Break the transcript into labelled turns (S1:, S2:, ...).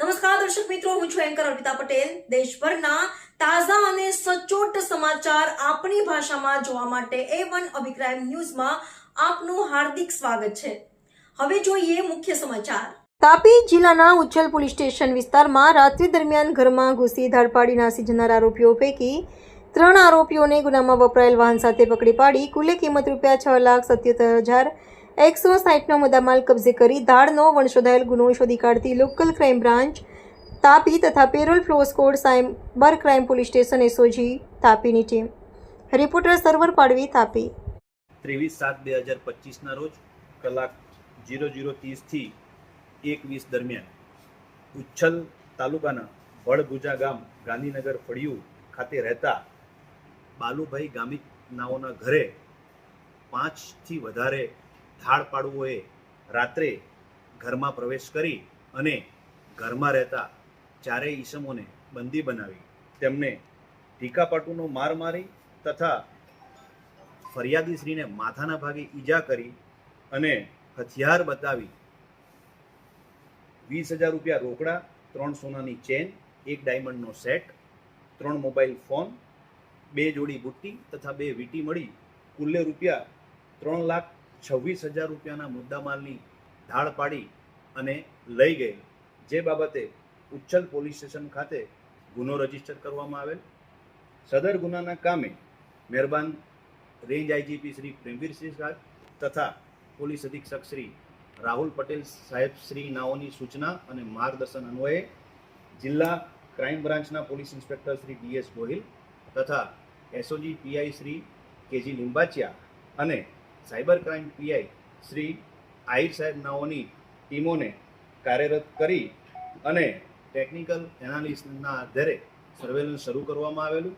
S1: નમસ્કાર, દર્શક મિત્રો, હું છું એન્કર અર્પિતા પટેલ. દેશભરના તાજા અને સચોટ સમાચાર આપણી ભાષામાં જોવા માટે એ વન અભિક્રાઇમ ન્યૂઝમાં આપનું હાર્દિક સ્વાગત છે. હવે જોઈએ મુખ્ય સમાચાર. તાપી જિલ્લાના ઉચ્છલ પોલીસ સ્ટેશન વિસ્તારમાં રાત્રિ દરમિયાન ઘરમાં ઘૂસી ધાડપાડી નાસી જનાર આરોપીઓ પૈકી ત્રણ આરોપીઓને ગુનામાં વપરાયેલ વાહન સાથે પકડી પાડી કુલે કિંમત રૂપિયા છ લાખ સત્યોતેર હજાર એકસો સાહીઠનો મુદ્દામાલ કબજે કરી ધાડનો વણશોધાયેલ ગુનો શોધી કાઢતી લોકલ ક્રાઇમ બ્રાન્ચ તાપી તથા parole furlough squad cyber crime police station SOG તાપીની team. Reporter server પાડવી તાપી.
S2: ત્રેવીસ સાત બે હજાર પચીસના રોજ કલાક જીરો જીરો ત્રીસથી એક વીસ દરમિયાન ઉચ્છલ તાલુકાના વડભુજા ગામ ગાંધીનગર ફળિયું ખાતે રહેતા બાલુભાઈ ગામિત નાઓના ઘરે પાંચથી વધારે થાળપાડુઓએ રાત્રે ઘરમાં પ્રવેશ કરી અને ઘરમાં રહેતા ચારેય ઈસમોને બંદી બનાવી. તેમને ટીકાપાટુનો માર મારી તથા ફરિયાદી શ્રીને માથાના ભાગે ઈજા કરી અને હથિયાર બતાવી વીસ હજાર રૂપિયા રોકડા, ત્રણ સોનાની ચેન, એક ડાયમંડનો સેટ, ત્રણ મોબાઈલ ફોન, બે જોડી બુટ્ટી તથા બે વીટી મળી કુલ્લે રૂપિયા ત્રણ લાખ છવ્વીસ હજાર રૂપિયાના મુદ્દામાલની ધાડ પાડી અને લઈ ગઈ. જે બાબતે ઉચ્છલ પોલીસ સ્ટેશન ખાતે ગુનો રજિસ્ટર કરવામાં આવેલ. સદર ગુનાના કામે મહેરબાન રેન્જ આઈજીપી શ્રી પ્રેમવીરસિંહ સાહેબ તથા પોલીસ અધિક્ષક શ્રી રાહુલ પટેલ સાહેબ શ્રી નાઓની સૂચના અને માર્ગદર્શન અન્વયે જિલ્લા ક્રાઇમ બ્રાન્ચના police inspector Shri DS Gohil તથા SOG PI Shri KG Limbachiya અને cyber crime PI Shri Ahir સાહેબ નાઓની ટીમોને કાર્યરત કરી અને ટેકનિકલ એનાલિસ્ટના આધારે સર્વેલન્સ શરૂ કરવામાં આવેલું.